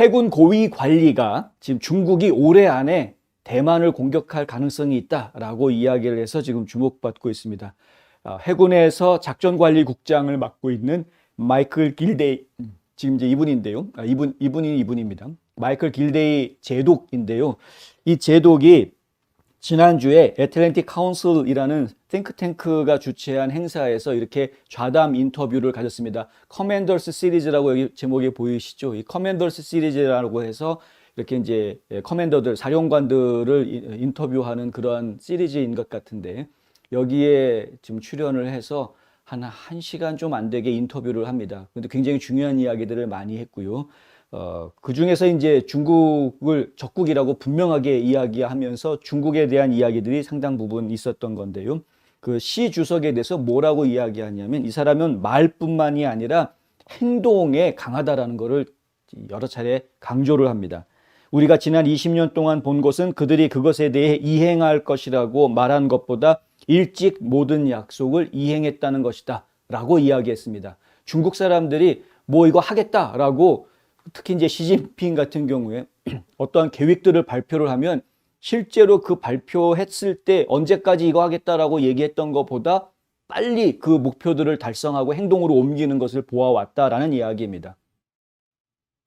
해군 고위 관리가 지금 중국이 올해 안에 대만을 공격할 가능성이 있다라고 이야기를 해서 지금 주목받고 있습니다. 아, 해군에서 작전관리국장을 맡고 있는 마이클 길데이 지금 이제 이분인데요. 아, 이분 이분이 이분입니다. 마이클 길데이 제독인데요. 이 제독이 지난주에 애틀랜틱 카운슬이라는 탱크탱크가 주최한 행사에서 이렇게 좌담 인터뷰를 가졌습니다. 커맨더스 시리즈라고 여기 제목에 보이시죠? 이 커맨더스 시리즈라고 해서 이렇게 이제 커맨더들, 사령관들을 이- 인터뷰하는 그러한 시리즈인 것 같은데 여기에 지금 출연을 해서 한 1시간 좀 안 되게 인터뷰를 합니다. 근데 굉장히 중요한 이야기들을 많이 했고요. 어, 그 중에서 이제 중국을 적국이라고 분명하게 이야기하면서 중국에 대한 이야기들이 상당 부분 있었던 건데요. 그 시 주석에 대해서 뭐라고 이야기하냐면 이 사람은 말뿐만이 아니라 행동에 강하다라는 것을 여러 차례 강조를 합니다. 우리가 지난 20년 동안 본 것은 그들이 그것에 대해 이행할 것이라고 말한 것보다 일찍 모든 약속을 이행했다는 것이다. 라고 이야기했습니다. 중국 사람들이 뭐 이거 하겠다라고 특히 이제 시진핑 같은 경우에 어떠한 계획들을 발표를 하면 실제로 그 발표했을 때 언제까지 이거 하겠다라고 얘기했던 것보다 빨리 그 목표들을 달성하고 행동으로 옮기는 것을 보아왔다라는 이야기입니다.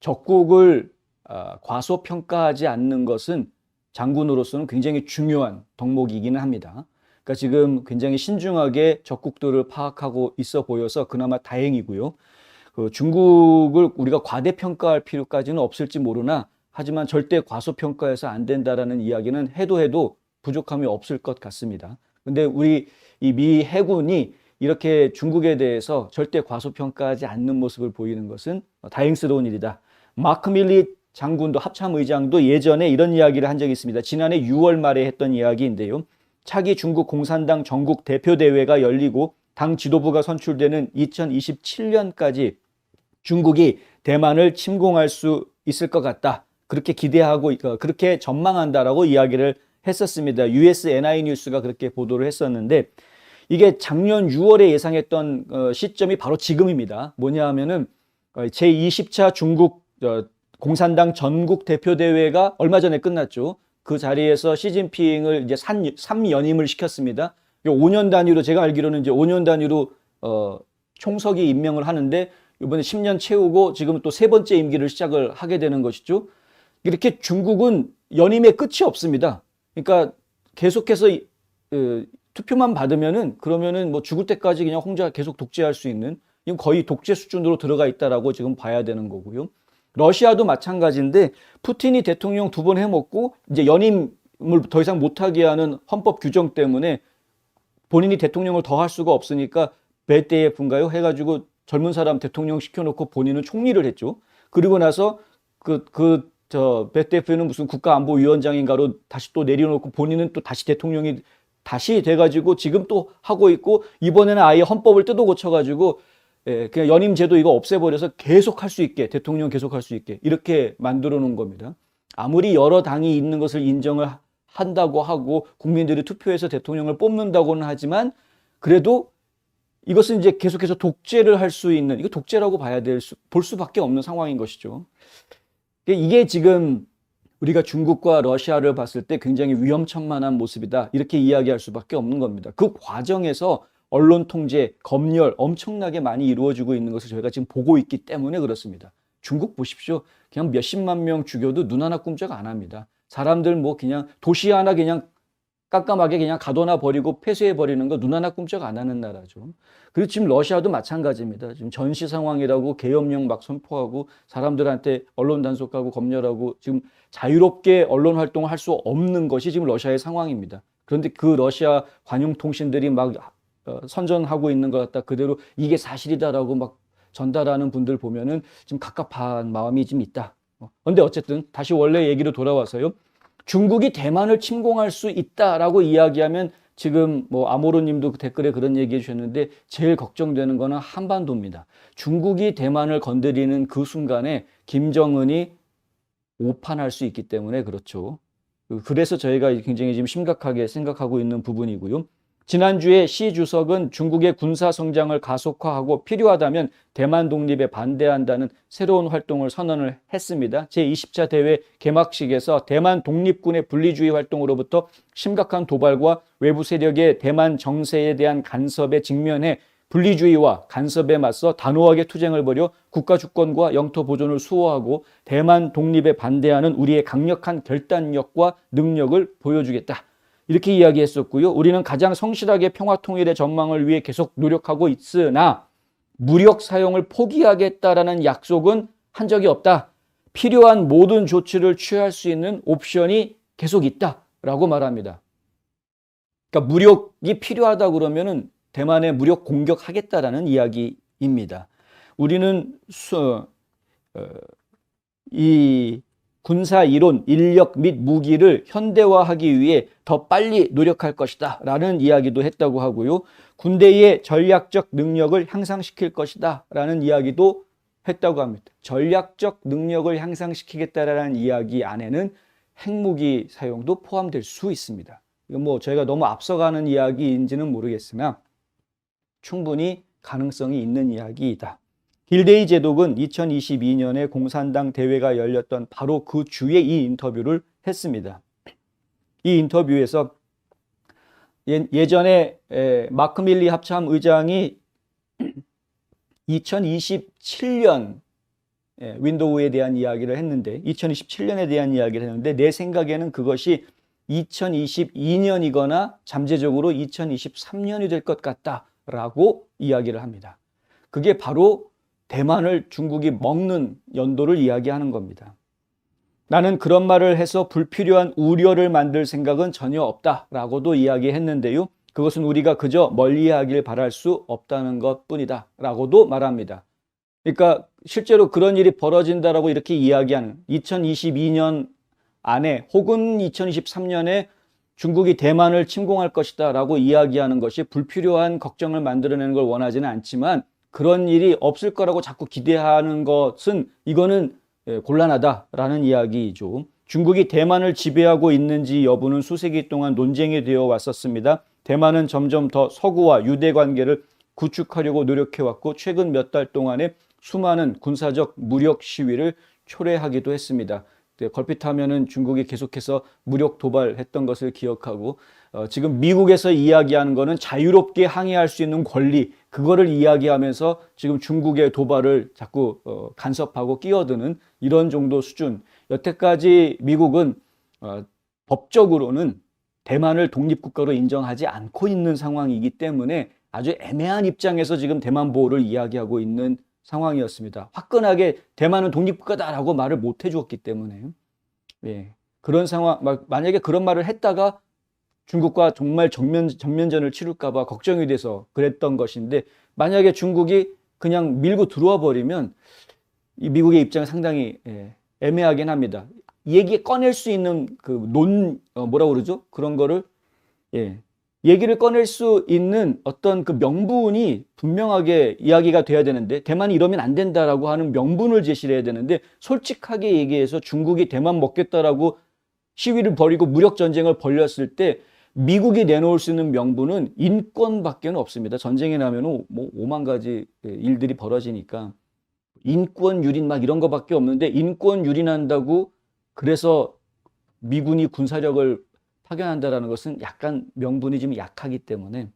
적국을 아, 과소평가하지 않는 것은 장군으로서는 굉장히 중요한 덕목이기는 합니다. 그러니까 지금 굉장히 신중하게 적국들을 파악하고 있어 보여서 그나마 다행이고요. 그 중국을 우리가 과대평가할 필요까지는 없을지 모르나 하지만 절대 과소평가해서 안 된다라는 이야기는 해도 해도 부족함이 없을 것 같습니다. 근데 우리 이 미 해군이 이렇게 중국에 대해서 절대 과소평가하지 않는 모습을 보이는 것은 다행스러운 일이다. 마크 밀리 장군도 합참의장도 예전에 이런 이야기를 한 적이 있습니다. 지난해 6월 말에 했던 이야기인데요. 차기 중국 공산당 전국 대표 대회가 열리고 당 지도부가 선출되는 2027년까지 중국이 대만을 침공할 수 있을 것 같다. 그렇게 기대하고 어, 그렇게 전망한다라고 이야기를 했었습니다. US NI 뉴스가 그렇게 보도를 했었는데 이게 작년 6월에 예상했던 어, 시점이 바로 지금입니다. 뭐냐 하면은 어, 제20차 중국 어, 공산당 전국 대표 대회가 얼마 전에 끝났죠. 그 자리에서 시진핑을 이제 3연임을 시켰습니다. 5년 단위로 제가 알기로는 이제 5년 단위로 어, 총석이 임명을 하는데 이번에 10년 채우고 지금 또 세 번째 임기를 시작을 하게 되는 것이죠. 이렇게 중국은 연임의 끝이 없습니다. 그러니까 계속해서 이- 그, 투표만 받으면은 그러면은 뭐 죽을 때까지 그냥 혼자 계속 독재할 수 있는 이건 거의 독재 수준으로 들어가 있다라고 지금 봐야 되는 거고요. 러시아도 마찬가지인데 푸틴이 대통령 두 번 해먹고 이제 연임을 더 이상 못하게 하는 헌법 규정 때문에 본인이 대통령을 더 할 수가 없으니까 베데예프인가요? 해가지고 젊은 사람 대통령 시켜놓고 본인은 총리를 했죠. 그리고 나서 그, 그, 저, 베데예프는 무슨 국가안보위원장인가로 다시 또 내려놓고 본인은 또 다시 대통령이 다시 돼가지고 지금 또 하고 있고 이번에는 아예 헌법을 뜯어 고쳐가지고 예, 그냥 연임 제도 이거 없애버려서 계속 할 수 있게 대통령 계속 할 수 있게 이렇게 만들어 놓은 겁니다. 아무리 여러 당이 있는 것을 인정을 한다고 하고 국민들이 투표해서 대통령을 뽑는다고는 하지만 그래도 이것은 이제 계속해서 독재를 할 수 있는 이거 독재라고 봐야 될 수, 볼 수밖에 없는 상황인 것이죠. 이게 지금 우리가 중국과 러시아를 봤을 때 굉장히 위험천만한 모습이다 이렇게 이야기할 수밖에 없는 겁니다. 그 과정에서 언론 통제, 검열 엄청나게 많이 이루어지고 있는 것을 저희가 지금 보고 있기 때문에 그렇습니다. 중국 보십시오. 그냥 몇십만 명 죽여도 눈 하나 꼼짝 안 합니다. 사람들 뭐 그냥 도시 하나 그냥 깜깜하게 그냥 가둬놔 버리고 폐쇄해 버리는 거 눈 하나 꼼짝 안 하는 나라죠. 그리고 지금 러시아도 마찬가지입니다. 지금 전시 상황이라고 계엄령 막 선포하고 사람들한테 언론 단속하고 검열하고 지금 자유롭게 언론 활동을 할 수 없는 것이 지금 러시아의 상황입니다. 그런데 그 러시아 관용 통신들이 막 어, 선전하고 있는 것 같다 그대로 이게 사실이다라고 막 전달하는 분들 보면은 좀 갑갑한 마음이 좀 있다. 어, 근데 어쨌든 다시 원래 얘기로 돌아와서요. 중국이 대만을 침공할 수 있다라고 이야기하면 지금 뭐 아모르 님도 댓글에 그런 얘기해 주셨는데 제일 걱정되는 거는 한반도입니다. 중국이 대만을 건드리는 그 순간에 김정은이 오판할 수 있기 때문에 그렇죠. 그래서 저희가 굉장히 지금 심각하게 생각하고 있는 부분이고요. 지난주에 시 주석은 중국의 군사 성장을 가속화하고 필요하다면 대만 독립에 반대한다는 새로운 활동을 선언을 했습니다. 제20차 대회 개막식에서 대만 독립군의 분리주의 활동으로부터 심각한 도발과 외부 세력의 대만 정세에 대한 간섭에 직면해 분리주의와 간섭에 맞서 단호하게 투쟁을 벌여 국가 주권과 영토 보존을 수호하고 대만 독립에 반대하는 우리의 강력한 결단력과 능력을 보여주겠다. 이렇게 이야기했었고요. 우리는 가장 성실하게 평화 통일의 전망을 위해 계속 노력하고 있으나 무력 사용을 포기하겠다라는 약속은 한 적이 없다. 필요한 모든 조치를 취할 수 있는 옵션이 계속 있다라고 말합니다. 그러니까 무력이 필요하다 그러면은 대만에 무력 공격하겠다라는 이야기입니다. 우리는 수, 어, 이 군사 이론, 인력 및 무기를 현대화하기 위해 더 빨리 노력할 것이다. 라는 이야기도 했다고 하고요. 군대의 전략적 능력을 향상시킬 것이다. 라는 이야기도 했다고 합니다. 전략적 능력을 향상시키겠다라는 이야기 안에는 핵무기 사용도 포함될 수 있습니다. 이건 뭐 저희가 너무 앞서가는 이야기인지는 모르겠으나 충분히 가능성이 있는 이야기이다. 길데이 제독은 2022년에 공산당 대회가 열렸던 바로 그 주에 이 인터뷰를 했습니다. 이 인터뷰에서 예- 예전에 에, 마크 밀리 합참 의장이 2027년 예, 윈도우에 대한 이야기를 했는데 2027년에 대한 이야기를 했는데 내 생각에는 그것이 2022년이거나 잠재적으로 2023년이 될 것 같다라고 이야기를 합니다. 그게 바로 대만을 중국이 먹는 연도를 이야기하는 겁니다. 나는 그런 말을 해서 불필요한 우려를 만들 생각은 전혀 없다 라고도 이야기했는데요. 그것은 우리가 그저 멀리 하길 바랄 수 없다는 것 뿐이다 라고도 말합니다. 그러니까 실제로 그런 일이 벌어진다라고 이렇게 이야기하는 2022년 안에 혹은 2023년에 중국이 대만을 침공할 것이다 라고 이야기하는 것이 불필요한 걱정을 만들어내는 걸 원하지는 않지만 그런 일이 없을 거라고 자꾸 기대하는 것은 이거는 예, 곤란하다라는 이야기이죠. 중국이 대만을 지배하고 있는지 여부는 수세기 동안 논쟁이 되어 왔었습니다. 대만은 점점 더 서구와 유대 관계를 구축하려고 노력해왔고 최근 몇 달 동안에 수많은 군사적 무력 시위를 초래하기도 했습니다. 네, 걸핏하면은 중국이 계속해서 무력 도발했던 것을 기억하고 어, 지금 미국에서 이야기하는 거는 자유롭게 항해할 수 있는 권리 그거를 이야기하면서 지금 중국의 도발을 자꾸 어, 간섭하고 끼어드는 이런 정도 수준. 여태까지 미국은 어, 법적으로는 대만을 독립국가로 인정하지 않고 있는 상황이기 때문에 아주 애매한 입장에서 지금 대만 보호를 이야기하고 있는 상황이었습니다. 화끈하게 대만은 독립국가다라고 말을 못 해주었기 때문에 예, 그런 상황 막 만약에 그런 말을 했다가 중국과 정말 정면 전면전을 치를까봐 걱정이 돼서 그랬던 것인데 만약에 중국이 그냥 밀고 들어와 버리면 이 미국의 입장은 상당히 예, 애매하긴 합니다. 얘기 꺼낼 수 있는 그논 어, 뭐라 그러죠? 그런 거를 예, 얘기를 꺼낼 수 있는 어떤 그 명분이 분명하게 이야기가 돼야 되는데 대만이 이러면 안 된다라고 하는 명분을 제시를 해야 되는데 솔직하게 얘기해서 중국이 대만 먹겠다라고 시위를 벌이고 무력 전쟁을 벌였을 때 미국이 내놓을 수 있는 명분은 인권밖에 없습니다. 전쟁이 나면 뭐 오만 가지 일들이 벌어지니까 인권 유린 막 이런 거밖에 없는데 인권 유린한다고 그래서 미군이 군사력을 파견한다라는 것은 약간 명분이 좀 약하기 때문에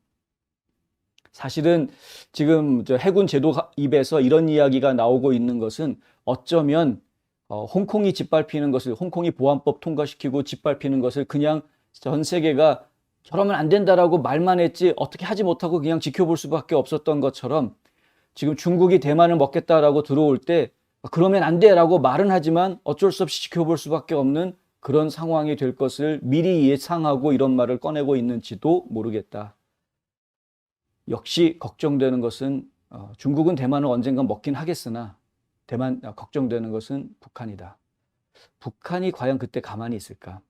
사실은 지금 저 해군 제도 입에서 이런 이야기가 나오고 있는 것은 어쩌면 어, 홍콩이 짓밟히는 것을 홍콩이 보안법 통과시키고 짓밟히는 것을 그냥 전 세계가 저러면 안 된다라고 말만 했지 어떻게 하지 못하고 그냥 지켜볼 수밖에 없었던 것처럼 지금 중국이 대만을 먹겠다라고 들어올 때 그러면 안 돼라고 말은 하지만 어쩔 수 없이 지켜볼 수밖에 없는 그런 상황이 될 것을 미리 예상하고 이런 말을 꺼내고 있는지도 모르겠다. 역시 걱정되는 것은 어, 중국은 대만을 언젠가 먹긴 하겠으나 대만 아, 걱정되는 것은 북한이다. 북한이 과연 그때 가만히 있을까?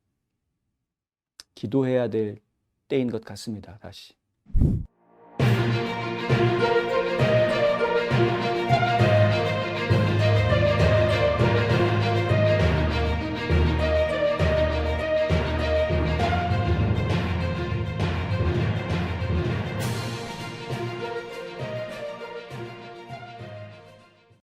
기도해야 될 때인 것 같습니다. 다시.